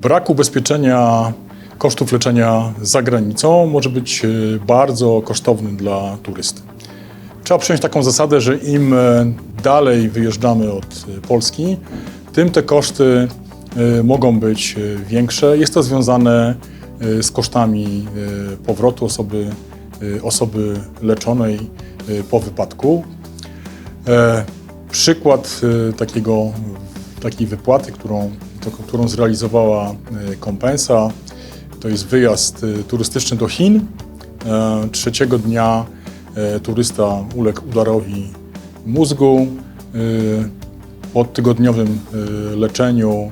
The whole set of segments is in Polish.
Brak ubezpieczenia kosztów leczenia za granicą może być e, bardzo kosztowny dla turysty. Trzeba przyjąć taką zasadę, że im e, dalej wyjeżdżamy od e, Polski, tym te koszty mogą być większe. Jest to związane z kosztami powrotu osoby, osoby leczonej po wypadku. Przykład takiego, takiej wypłaty, którą, to, którą zrealizowała kompensa, to jest wyjazd e, turystyczny do Chin. E, Trzeciego dnia e, turysta uległ udarowi mózgu. E, Po tygodniowym leczeniu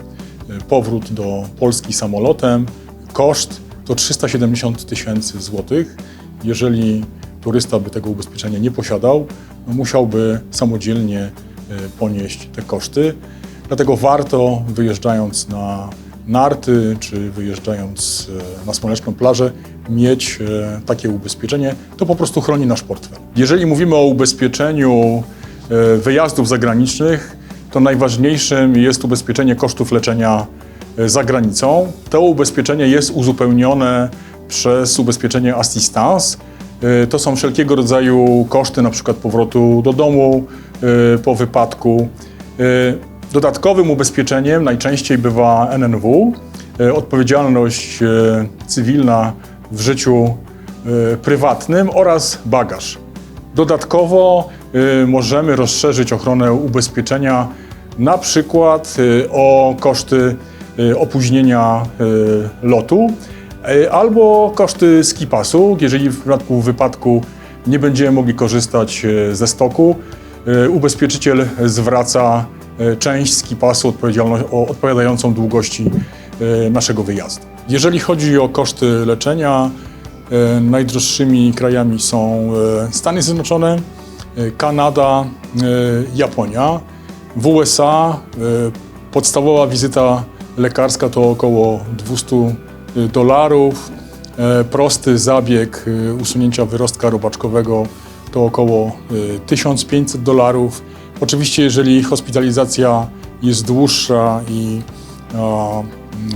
powrót do Polski samolotem. Koszt to 370 tysięcy złotych. Jeżeli turysta by tego ubezpieczenia nie posiadał, musiałby samodzielnie ponieść te koszty. Dlatego warto wyjeżdżając na narty czy wyjeżdżając e, na słoneczną plażę mieć e, takie ubezpieczenie. To po prostu chroni nasz portfel. Jeżeli mówimy o ubezpieczeniu e, wyjazdów zagranicznych, to najważniejszym jest ubezpieczenie kosztów leczenia za granicą. To ubezpieczenie jest uzupełnione przez ubezpieczenie assistance. To są wszelkiego rodzaju koszty, na przykład powrotu do domu po wypadku. Dodatkowym ubezpieczeniem najczęściej bywa NNW, e, odpowiedzialność e, cywilna w życiu e, prywatnym oraz bagaż. Dodatkowo możemy rozszerzyć ochronę ubezpieczenia na przykład o koszty opóźnienia lotu albo koszty skipasu, jeżeli w przypadku wypadku nie będziemy mogli korzystać ze stoku. Ubezpieczyciel zwraca część skipasu odpowiadającą długości y, naszego wyjazdu. Jeżeli chodzi o koszty leczenia, E, Najdroższymi krajami są e, Stany Zjednoczone, e, Kanada, e, Japonia. W USA e, podstawowa wizyta lekarska to około 200 dolarów. E, Prosty zabieg e, usunięcia wyrostka robaczkowego to około e, 1500 dolarów. Oczywiście, jeżeli hospitalizacja jest dłuższa i mm,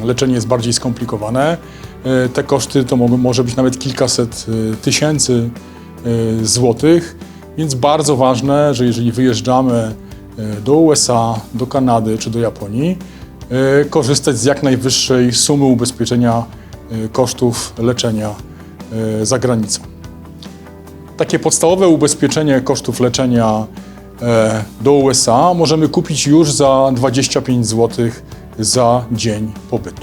leczenie jest bardziej skomplikowane, e, te koszty to może być nawet kilkaset e, tysięcy e, złotych, więc bardzo ważne, że jeżeli wyjeżdżamy e, do USA, do Kanady czy do Japonii, e, korzystać z jak najwyższej sumy ubezpieczenia e, kosztów leczenia e, za granicą. Takie podstawowe ubezpieczenie kosztów leczenia e, E, do USA możemy kupić już za 25 zł za dzień pobytu.